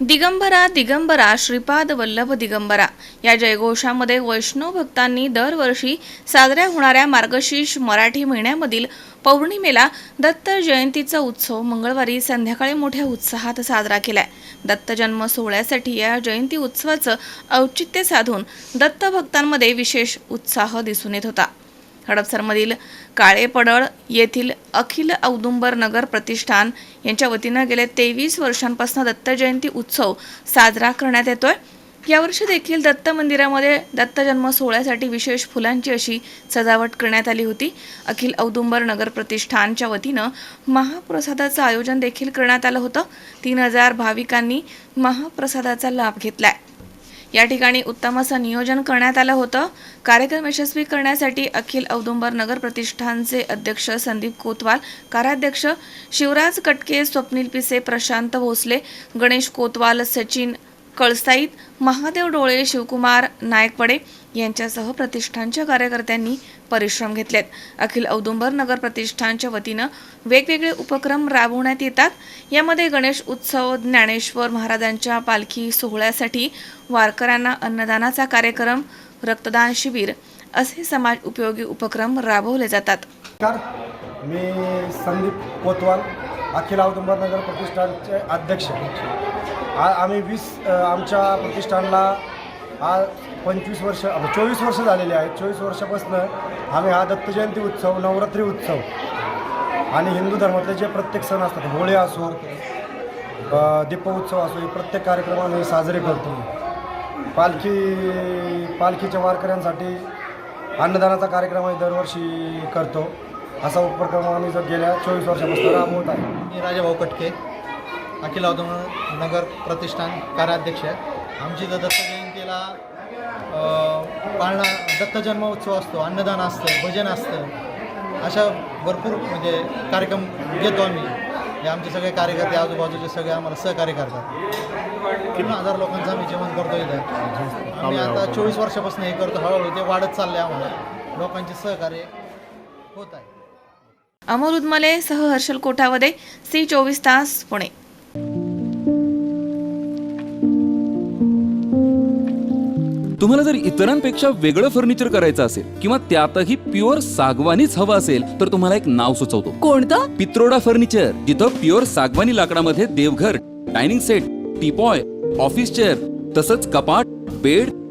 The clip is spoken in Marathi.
दिगंबरा दिगंबरा श्रीपाद वल्लभ दिगंबरा. या जयघोषामध्ये वैष्णव भक्तांनी दरवर्षी साजऱ्या होणाऱ्या मार्गशीर्ष मराठी महिन्यामधील पौर्णिमेला दत्त जयंतीचा उत्सव मंगळवारी संध्याकाळी मोठ्या उत्साहात साजरा केलाय. दत्त जन्म सोहळ्यासाठी या जयंती उत्सवाचं औचित्य साधून दत्त भक्तांमध्ये विशेष उत्साह दिसून येत होता. हडपसरमधील काळेपडळ येथील अखिल औदुंबर नगर प्रतिष्ठान यांच्या वतीनं गेल्या तेवीस वर्षांपासून दत्त जयंती उत्सव साजरा करण्यात येतोय. यावर्षी देखील दत्त मंदिरामध्ये दत्त जन्म सोहळ्यासाठी विशेष फुलांची अशी सजावट करण्यात आली होती. अखिल औदुंबर नगर प्रतिष्ठानच्या वतीनं महाप्रसादाचं आयोजन देखील करण्यात आलं होतं. तीन हजार भाविकांनी महाप्रसादाचा लाभ घेतलाय. या ठिकाणी उत्तम असं नियोजन करण्यात आलं होतं. कार्यक्रम यशस्वी करण्यासाठी अखिल औदुंबर नगर प्रतिष्ठानचे अध्यक्ष संदीप कोतवाल कार्याध्यक्ष शिवराज कटके स्वप्नील पिसे प्रशांत भोसले गणेश कोतवाल सचिन कळसाईत महादेव डोळे शिवकुमार नायकवडे यांच्यासह प्रतिष्ठानच्या कार्यकर्त्यांनी परिश्रम घेतलेत. अखिल औदुंबर नगर प्रतिष्ठानच्या वतीनं वेगवेगळे उपक्रम राबवण्यात येतात. यामध्ये गणेश उत्सव ज्ञानेश्वर महाराजांच्या पालखी सोहळ्यासाठी वारकऱ्यांना अन्नदानाचा कार्यक्रम रक्तदान शिबिर असे समाज उपयोगी उपक्रम राबवले जातात. मी संदीप कोतवाल. अखिल औदुंबरनगर प्रतिष्ठानचे अध्यक्ष. आ आम्ही वीस आमच्या प्रतिष्ठानला आज पंचवीस वर्ष चोवीस वर्ष झालेले आहेत. चोवीस वर्षापासून आम्ही हा दत्तजयंती उत्सव नवरात्री उत्सव आणि हिंदू धर्मातले जे प्रत्येक सण असतात होळी असो दीपोत्सव असो हे प्रत्येक कार्यक्रम आम्ही साजरे करतो. पालखी पालखीच्या वारकऱ्यांसाठी अन्नदानाचा कार्यक्रम आम्ही दरवर्षी करतो. असा उपक्रम आम्ही जर गेल्या चोवीस वर्षापासून राबवत आहे. मी राजाभाऊ कटके अखिल औदुंब नगर प्रतिष्ठान कार्याध्यक्ष आहे. आमची जर दत्त जयंतीला पाळणा दत्त जन्म उत्सव असतो अन्नदान असतं भजन असतं अशा भरपूर म्हणजे कार्यक्रम घेतो आम्ही. हे आमचे सगळे कार्यकर्ते आजूबाजूचे सगळे आम्हाला सहकार्य करतात. तीन हजार लोकांचं आम्ही जेवण करतो इथं. आम्ही आता चोवीस वर्षापासून हे करतो. हळूहळू ते वाढत चाललं आहे आम्हाला. लोकांचे सहकार्य होत आहे. अमोल उदमले सह हर्षल कोठावदे सी चोवीस तास पुणे. तुम्हाला जर इतरांपेक्षा वेगळं फर्निचर करायचं असेल किंवा त्यातही प्युअर सागवानीच हवं असेल तर तुम्हाला एक नाव सुचवतो. कोणतं? पित्रोडा फर्निचर जिथं प्युअर सागवानी लाकडामध्ये देवघर dining set teapoy office chair तसंच कपाट bed